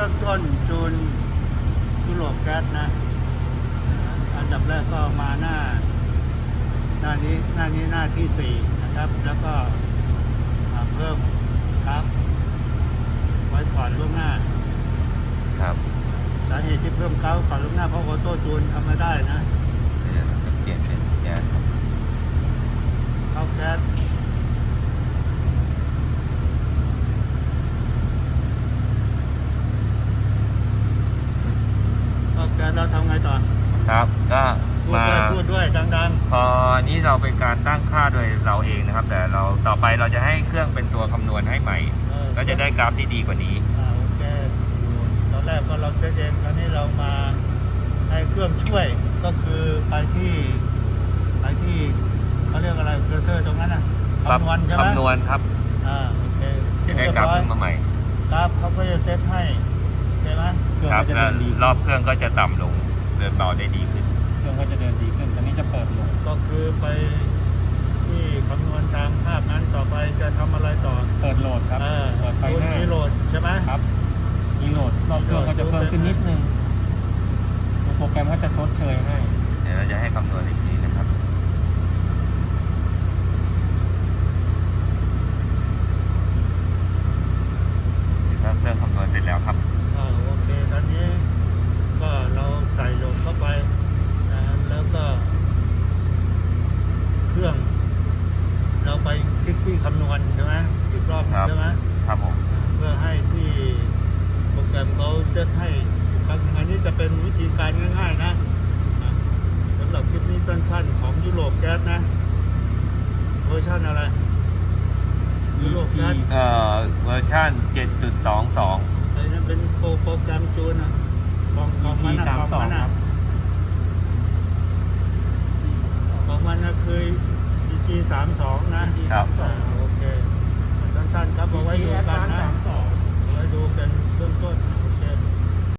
ริ่มต้นจูนยุโรปแก๊สนะอ่าอันดับแรกก็มาหน้า หน้านี้หน้านี้หน้าที่สี่นะครับ แล้วก็อ่าเพิ่มครับ ไว้ก่อนล่วงหน้า ครับ สาเหตุที่เพิ่มเก้าก่อนล่วงหน้าเพราะออโต้จูนทำไม่ได้นะ เดี๋ยวจะเปลี่ยนเป็นแก๊สครับ เข้าแก๊ส เข้าแก๊สแล้วทำไงต่อครับ ก็พูดมาด้วยพูดด้วยดังพออันนี้เราเป็นการตั้งค่าโดยเราเองนะครับ แต่เราต่อไปเราจะให้เครื่องเป็นตัวคำนวณให้ใหม่ ๆเออก็จะได้กราฟที่ดีกว่านี้ อ่าโอเคตอนแรกก็เราเซตเองตอนนี้เรามาให้เครื่องช่วยก็คือไปที่ไปที่เขาเรียกอะไรเคอร์เซอร์ตรงนั้นนะครับคำนวณใช่ไหมคำนวณครับ อ่าโอเคจะให้กราฟขึ้นมาใหม่ กราฟเขาก็จะเซตให้ใช่ไหมเครื่องครับก็จะแล้เดิวนดีรอบเครื่องก็จะต่ำลง เดินเบาได้ดีขึ้น เครื่องก็จะเดินดีขึ้นตอนนี้จะเปิดโหมดก็คือไปที่คำนวณตามภาพนั้นต่อไปจะทำอะไรต่อเปิดโหลดครับเออเปิดไฟตัวหน้านี้โหลดใช่ไหม ครับมีโหลดรอบเครื่องก็จะเพิ่มขึ้นนิดนึงตัวโปรแกรมก็จะทดเชยให้ เดี๋ยวเราจะให้คำนวณอีกทีนะครับ ถ้าเครื่องคำนวณเสร็จแล้วครับ อ่าโอเคตอนนี้ก็เราใส่โหลดเข้าไปนะแล้วก็ เครื่อง เราไปคลิกที่คำนวณใช่ไหมอีกรอบหนึ่ง ครับ ใช่ไหมครับผมอ่าเพื่อให้ที่โปรแกรมเขาเซตให้อีกครั้งหนึ่งอันนี้จะเป็นวิธีการง่ายๆนะอ่าสำหรับคลิปนี้สั้นๆของยุโรปแก๊สนะเวอร์ชันอะไร ยุโรปแก๊ส เอ่อเวอร์ชัน7.22 ไอ้นั่นเป็นโปรโปรแกรมจูนอะของของมันอะของมันอะของมันนะคือ EG 3 2นะครับ อ่า โอเคสั้นๆครับเอาไว้ดูกัน